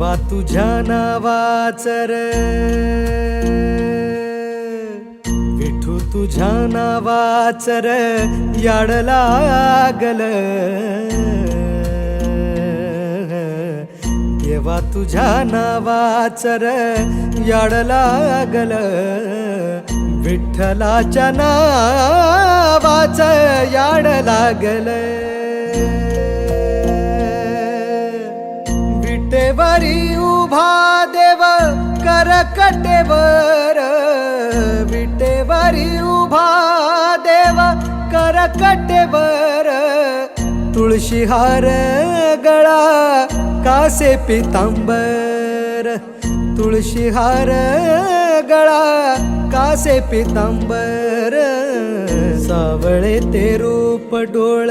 देवा तुझ्या नावाचर विठू तुझ्या नावाचर याड लागल. देवा तुझ्या नावाचर याड लागल. विठ्ठलाच्या नावाच याड लागल. देवरी उभा देव करकटेवर विटेवरी उभा देव करकटेवर तुळशीहार गळा कासे पितांबर. तुळशीहार गळा कासे पितांबर. सावळे ते रूप डोळ.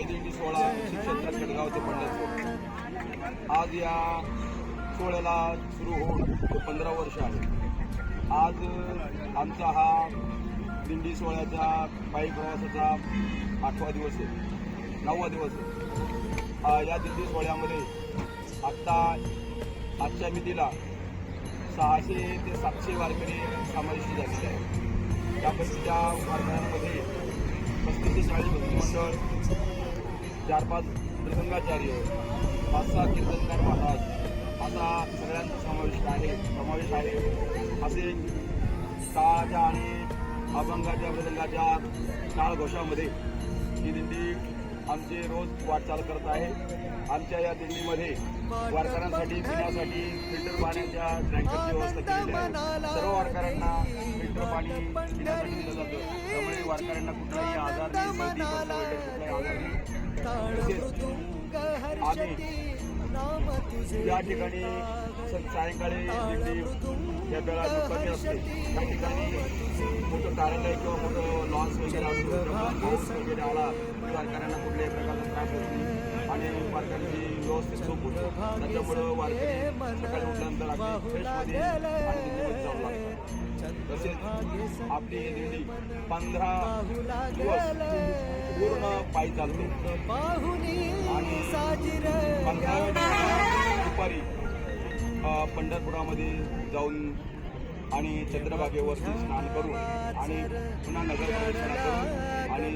संत दिंडी सोहळा श्री क्षेत्र खेडगावचे पंढरपूर आज या सोहळ्याला सुरू होऊन पंधरा वर्ष आहे आज आमचा हा दिंडी सोहळ्याचा पायी प्रवासाचा आठवा दिवस आहे. नववा दिवस आहे. या दिंडी सोहळ्यामध्ये आत्ता आजच्या मितीला सहाशे ते सातशे वारकरी समाविष्ट झालेले आहेत. त्यापैकीच्या वारकऱ्यांमध्ये पस्तीस ते चाळीस भक्ती मंडळ चार पाच मृदंगाचार्य पाच सहा कीर्तनकार महाराज असा सगळ्यांचा समावेश आहे समावेश आहे. असे काळाच्या आणि अभंगाच्या मृदंगाच्या काळघोषामध्ये ही दिंडी आमचे रोज वाटचाल करत आहे. आमच्या या दिंडीमध्ये वारकऱ्यांसाठी पिण्यासाठी फिल्टर पाण्याच्या टँकरची व्यवस्था केलेली आहे. सर्व वारकऱ्यांना फिल्टर पाणी पिण्यासाठी दिलं जातं. त्यामुळे वारकऱ्यांना कुठलाही आजार नाही सर्दी कुठलाही आजार नाही. आम्ही या ठिकाणी सायंकाळी या वेळा कमी असते. त्या ठिकाणी मोठं कार्यालय किंवा मोठं लॉन्स वगैरे असतो लॉन्स वगैरे आला की वारकऱ्यांना कुठल्याही प्रकारचा त्रास होत नाही. आणि वारकऱ्यांची व्यवस्थित झोप होते. त्याच्यामुळं वारकरी सकाळी उठल्यानंतर अगदी फ्रेशमध्ये आणि दिंडीमध्ये जाऊ लागतात. तसेच आपली दिंडी पंधरा दिवस पूर्ण पायी चालते. आणि दुपारी पंढरपुरामध्ये जाऊन आणि चंद्रभागेवरती स्नान करून आणि पुन्हा नगर आणि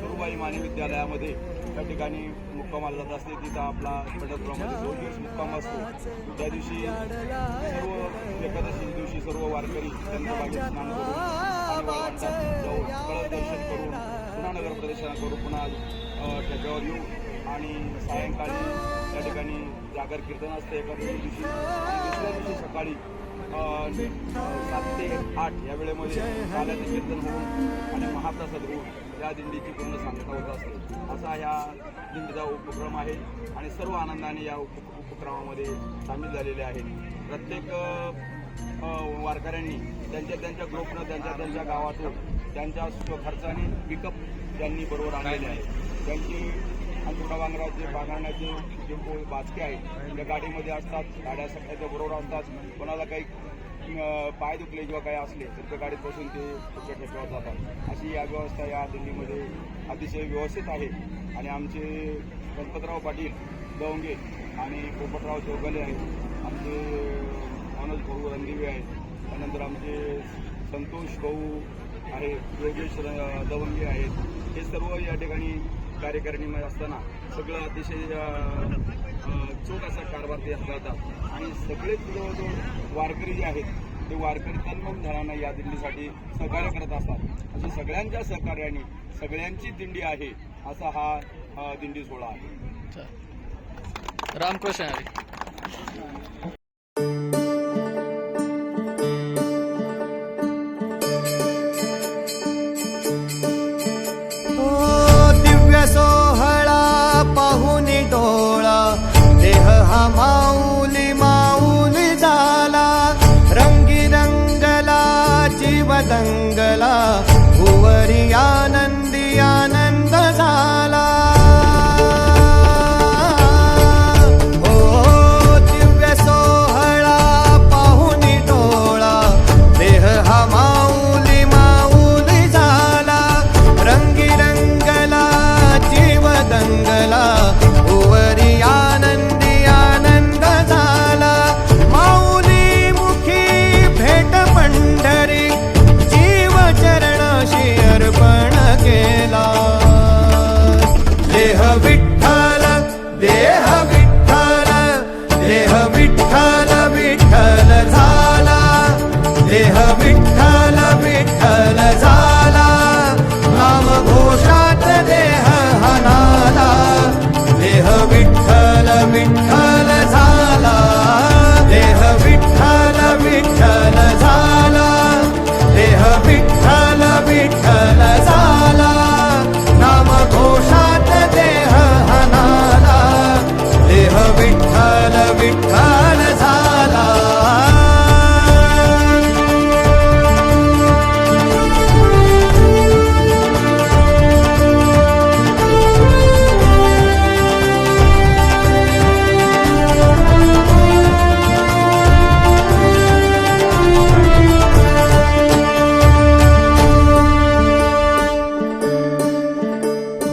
सुरुबाई माने विद्यालयामध्ये त्या ठिकाणी मुक्कामाला जात असते. तिथं आपला पंढरपुरामध्ये दोन दिवस मुक्काम असतो त्या दिवशी सर्व एकादशी दिवशी सर्व वारकरी चंद्रभागेत स्नान करून जाऊन दर्शन करून पुन्हा नगर प्रदक्षिणा करून पुन्हा त्याच्यावर येऊ आणि सायंकाळी त्या ठिकाणी जागर कीर्तन असते. एकादशी दिवशी दुसऱ्या दिवशी सकाळी सात ते आठ या वेळेमध्ये काल्याचं कीर्तन होऊन आणि महाप्रसाद होऊन या दिंडीची पूर्ण सांगता होत असते. असा ह्या दिंडीचा उपक्रम आहे आणि सर्व आनंदाने या उप उपक्रमामध्ये सामील झालेले आहेत. प्रत्येक वारकऱ्यांनी त्यांच्या त्यांच्या ग्रुपनं त्यांच्या त्यांच्या गावातून त्यांच्या स्वखर्चाने पिकअप त्यांनी बरोबर आणलेले आहे. त्यांची अंतुडा जे बागाण्याचे जे को- बाचके आहेत त्या गाडीमध्ये असतात गाड्या सगळ्याच्या बरोबर असतात. कोणाला काही पाय दुखले किंवा काही असले तर त्या गाडीत बसून ते पुढच्या ठेक्यावर जातात. अशी या व्यवस्था या दिल्लीमध्ये अतिशय व्यवस्थित आहे. आणि आमचे गणपतराव पाटील दवंगे आणि पोपटराव चौगले आहेत. आमचे मनोज भाऊ रणदिवे आहेत. त्यानंतर आमचे संतोष भाऊ आहेत योगेश र- दवंगे आहेत. हे सर्व या ठिकाणी कार्यकारिणीमध्ये असताना सगळं अतिशय चोख असा कारभार ते हाताळतात आणि सगळेच जवळजवळ वारकरी जे आहेत ते वारकरी तन्मन धनानं या दिंडीसाठी सहकार्य करत असतात. अशी सगळ्यांच्या सहकार्याने सगळ्यांची दिंडी आहे असा हा दिंडी सोहळा आहे. रामकृष्ण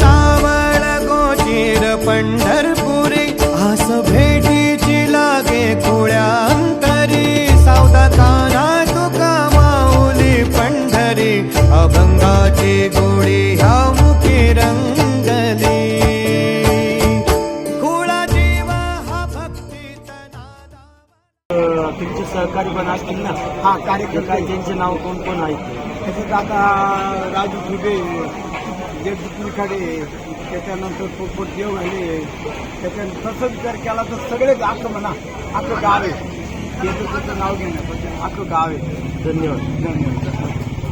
सावळ गोजीर पंढरपुरी. आस भेटीची लागे कुळ्यांतरी अंतरी सावदा तुका माऊली पंढरी. अभंगाची गोळी ह्या मुखी रंगली. तुमचे सहकारी पण असतील ना? हा तर कार्यक्रम काय त्यांचे नाव कोण कोण आहेत त्याच्यात आता राजू ठुबे निखाडे त्याच्यानंतर पोपट देवघाले त्याच्यानंतर तसं विचार केला तर सगळे अख्खं म्हणा अख्खं गाव आहे. त्याचं त्याचं नाव घेण्यापासून अख्खं गाव आहे. धन्यवाद. धन्यवाद.